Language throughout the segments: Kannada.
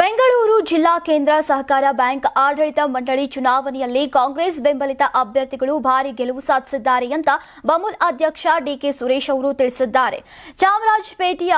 ಬೆಂಗಳೂರು ಜಿಲ್ಲಾ ಕೇಂದ್ರ ಸಹಕಾರ ಬ್ಯಾಂಕ್ ಆಡಳಿತ ಮಂಡಳಿ ಚುನಾವಣೆಯಲ್ಲಿ ಕಾಂಗ್ರೆಸ್ ಬೆಂಬಲಿತ ಅಭ್ಯರ್ಥಿಗಳು ಭಾರಿ ಗೆಲುವು ಸಾಧಿಸಿದ್ದಾರೆ ಅಂತ ಬಮುಲ್ ಅಧ್ಯಕ್ಷ ಡಿಕೆ ಸುರೇಶ್ ಅವರು ತಿಳಿಸಿದ್ದಾರೆ. ಚಾಮರಾಜಪೇಟೆಯ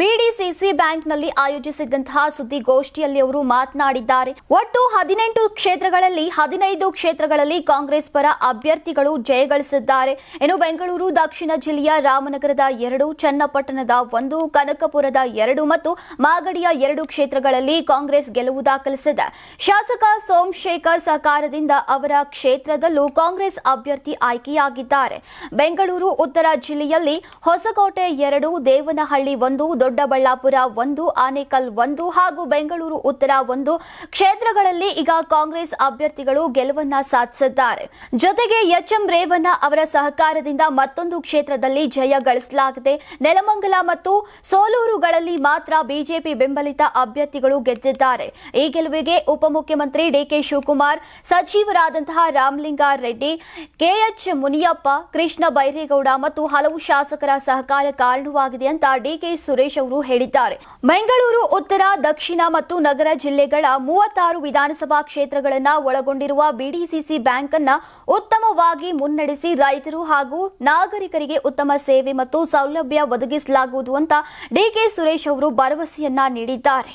ಬಿಡಿಸಿಸಿ ಬ್ಯಾಂಕ್ನಲ್ಲಿ ಆಯೋಜಿಸಿದ್ದಂತಹ ಸುದ್ದಿಗೋಷ್ಠಿಯಲ್ಲಿ ಅವರು ಮಾತನಾಡಿದ್ದಾರೆ. ಒಟ್ಟು ಹದಿನೆಂಟು ಕ್ಷೇತ್ರಗಳಲ್ಲಿ, ಹದಿನೈದು ಕ್ಷೇತ್ರಗಳಲ್ಲಿ ಕಾಂಗ್ರೆಸ್ ಪರ ಅಭ್ಯರ್ಥಿಗಳು ಜಯಗಳಿಸಿದ್ದಾರೆ. ಇನ್ನು ಬೆಂಗಳೂರು, ದಕ್ಷಿಣ ಜಿಲ್ಲೆಯ ರಾಮನಗರದ ಎರಡು, ಚನ್ನಪಟ್ಟಣದ ಒಂದು, ಕನಕಪುರದ ಎರಡು ಮತ್ತು ಮಾಗಡಿಯ ಎರಡು ಕ್ಷೇತ್ರಗಳಲ್ಲಿ ಕಾಂಗ್ರೆಸ್ ಗೆಲುವು ದಾಖಲಿಸಿದೆ. ಶಾಸಕ ಸೋಮಶೇಖರ್ ಸಹಕಾರದಿಂದ ಅವರ ಕ್ಷೇತ್ರದಲ್ಲೂ ಕಾಂಗ್ರೆಸ್ ಅಭ್ಯರ್ಥಿ ಆಯ್ಕೆಯಾಗಿದ್ದಾರೆ. ಬೆಂಗಳೂರು, ಉತ್ತರ ಜಿಲ್ಲೆಯಲ್ಲಿ ಹೊಸಕೋಟೆ ಎರಡು, ದೇವನಹಳ್ಳಿ ಒಂದು, ದೊಡ್ಡಬಳ್ಳಾಪುರ ಒಂದು, ಆನೇಕಲ್ ಒಂದು ಹಾಗೂ ಬೆಂಗಳೂರು, ಉತ್ತರ ಒಂದು ಕ್ಷೇತ್ರಗಳಲ್ಲಿ ಈಗ ಕಾಂಗ್ರೆಸ್ ಅಭ್ಯರ್ಥಿಗಳು ಗೆಲುವನ್ನ ಸಾಧಿಸಿದ್ದಾರೆ. ಜೊತೆಗೆ ಎಚ್ಎಂ ರೇವಣ್ಣ ಅವರ ಸಹಕಾರದಿಂದ ಮತ್ತೊಂದು ಕ್ಷೇತ್ರದಲ್ಲಿ ಜಯ ಗಳಿಸಲಾಗಿದೆ. ನೆಲಮಂಗಲ ಮತ್ತು ಸೋಲೂರುಗಳಲ್ಲಿ ಮಾತ್ರ ಬಿಜೆಪಿ ಬೆಂಬಲಿತ ಅಭ್ಯರ್ಥಿಗಳು ಗೆದ್ದಿದ್ದಾರೆ. ಈ ಗೆಲುವಿಗೆ ಉಪಮುಖ್ಯಮಂತ್ರಿ ಡಿಕೆ ಶಿವಕುಮಾರ್, ಸಚಿವರಾದಂತಹ ರಾಮಲಿಂಗಾರೆಡ್ಡಿ ಕೆಎಚ್ ಮುನಿಯಪ್ಪ, ಕೃಷ್ಣ ಬೈರೇಗೌಡ ಮತ್ತು ಹಲವು ಶಾಸಕರ ಸಹಕಾರ ಕಾರಣವಾಗಿದೆ ಅಂತ ಡಿಕೆ ಸುರೇಶ್ ಅವರು ಹೇಳಿದ್ದಾರೆ. ಬೆಂಗಳೂರು ಉತ್ತರ, ದಕ್ಷಿಣ ಮತ್ತು ನಗರ ಜಿಲ್ಲೆಗಳ ಮೂವತ್ತಾರು ವಿಧಾನಸಭಾ ಕ್ಷೇತ್ರಗಳನ್ನ ಒಳಗೊಂಡಿರುವ ಬಿಡಿಸಿಸಿ ಬ್ಯಾಂಕ್ ಅನ್ನ ಉತ್ತಮವಾಗಿ ಮುನ್ನಡೆಸಿ ರೈತರು ಹಾಗೂ ನಾಗರಿಕರಿಗೆ ಉತ್ತಮ ಸೇವೆ ಮತ್ತು ಸೌಲಭ್ಯ ಒದಗಿಸಲಾಗುವುದು ಅಂತ ಡಿಕೆ ಸುರೇಶ್ ಅವರು ಭರವಸೆಯನ್ನ ನೀಡಿದ್ದಾರೆ.